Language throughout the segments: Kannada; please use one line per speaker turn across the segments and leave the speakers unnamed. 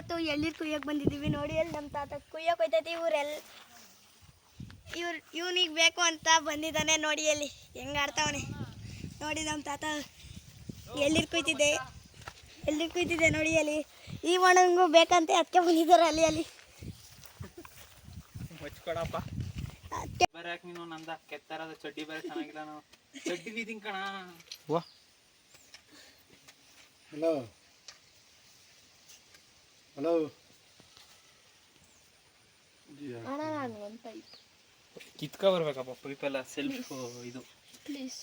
ಇವತ್ತು ಎಳ್ನೀರು ಕುಯ್ಯಕ್ಕೆ ಬಂದಿದ್ದೀವಿ ನೋಡಿ ಅಲ್ಲಿ ನಮ್ಮ ತಾತ ಕುಯ್ಯಕ್ಕೆ ಹೋಯ್ತೈತಿ ಇವರೆಲ್ಲ ಇವ್ರು ಇವನಿಗೆ ಬೇಕು ಅಂತ ಬಂದಿದ್ದಾನೆ ನೋಡಿ ಅಲ್ಲಿ ಹೆಂಗೆ ಆಡ್ತಾವನೆ. ನೋಡಿ ನಮ್ಮ ತಾತ ಎಲ್ಲಿರ್ ಕುಯ್ತಿದ್ದೆ ಎಲ್ಲಿರ್ ಕುಯ್ತಿದ್ದೆ ನೋಡಿ ಅಲ್ಲಿ ಈ ಒಣಗೂ ಬೇಕಂತೆ ಅದಕ್ಕೆ ಬಂದಿದ್ದಾರೆ ಅಲ್ಲಿ ಅಲ್ಲಿ.
ಮಚ್ಕೊಡಪ್ಪ.
ಅದಕ್ಕೆ
ಬೇರೆ ನೀನು ನಂದ ಕೆತ್ತರದ ಚಡ್ಡಿ ಬೇರೆ ಚೆನ್ನಾಗಿಲ್ಲ ನಾವು ಚಡ್ಡಿ ಕಣ.
ಹಲೋ ಹಲೋ
ಕಿತ್ಕ ಬರ್ಬೇಕಪ್ಪ ಪೈಪ್ ಎಲ್ಲ ಸೆಲ್ಫ್ ಇದು
ಪ್ಲೀಸ್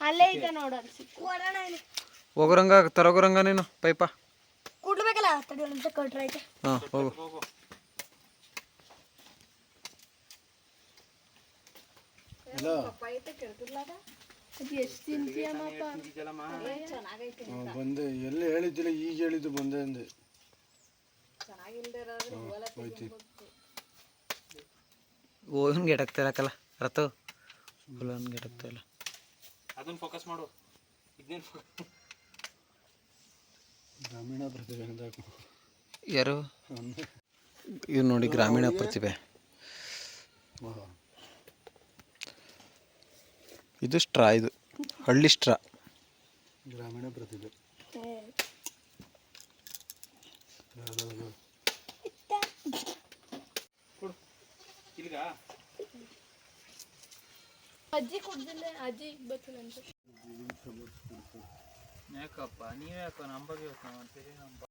ಅಲ್ಲೇ ನೋಡು
ಹೋಗೋರಂಗ ತರೋಗೋರಂಗ ನೀನು ಪೈಪ
ಕುಡ್ಬೇಕಲ್ಲ ತಡಿ ಒಂದು ಕೊಟ್ರೆ ಐತೆ
ಹಾಂ ಹೋಗು ಹಲೋ ಬಂದೆ ಎಲ್ಲಿ ಹೇಳಿದ್ದಿಲ್ಲ ಈಗ ಹೇಳಿದ್ದು ಬಂದೆ ಅಂದೆ
ಓನ್ ಗೆಟಕ್ತಿರಕಲ್ಲ ರತು ಫುಲ್ ಗೆಟಕ್ತಿಲ್ಲ
ಅದನ್ನ ಫೋಕಸ್ ಮಾಡು. ಇದನ್ನೇನು
ಗ್ರಾಮೀಣ ಪ್ರತಿಭೆ
ಯಾರು?
ಇವ್ರು
ಇವ್ ನೋಡಿ ಗ್ರಾಮೀಣ ಪ್ರತಿಭೆ. ಇದು ಸ್ಟ್ರಾ ಇದು ಹಳ್ಳಿ ಸ್ಟ್ರಾ.
ಗ್ರಾಮೀಣ ಪ್ರತಿಭೆ.
ಅಜ್ಜಿ ಕುಡ್ದಿಲ್ಲ ಅಜ್ಜಿ ಬರ್ತೀನಿ ಅಂತ
ಯಾಕಪ್ಪ ನೀವ್ಯಾಕ ಯಾಕೋ ನಮ್ಮ ಬಗ್ಗೆ ಮಾಡ್ತೀರಿ ನಮ್ಮ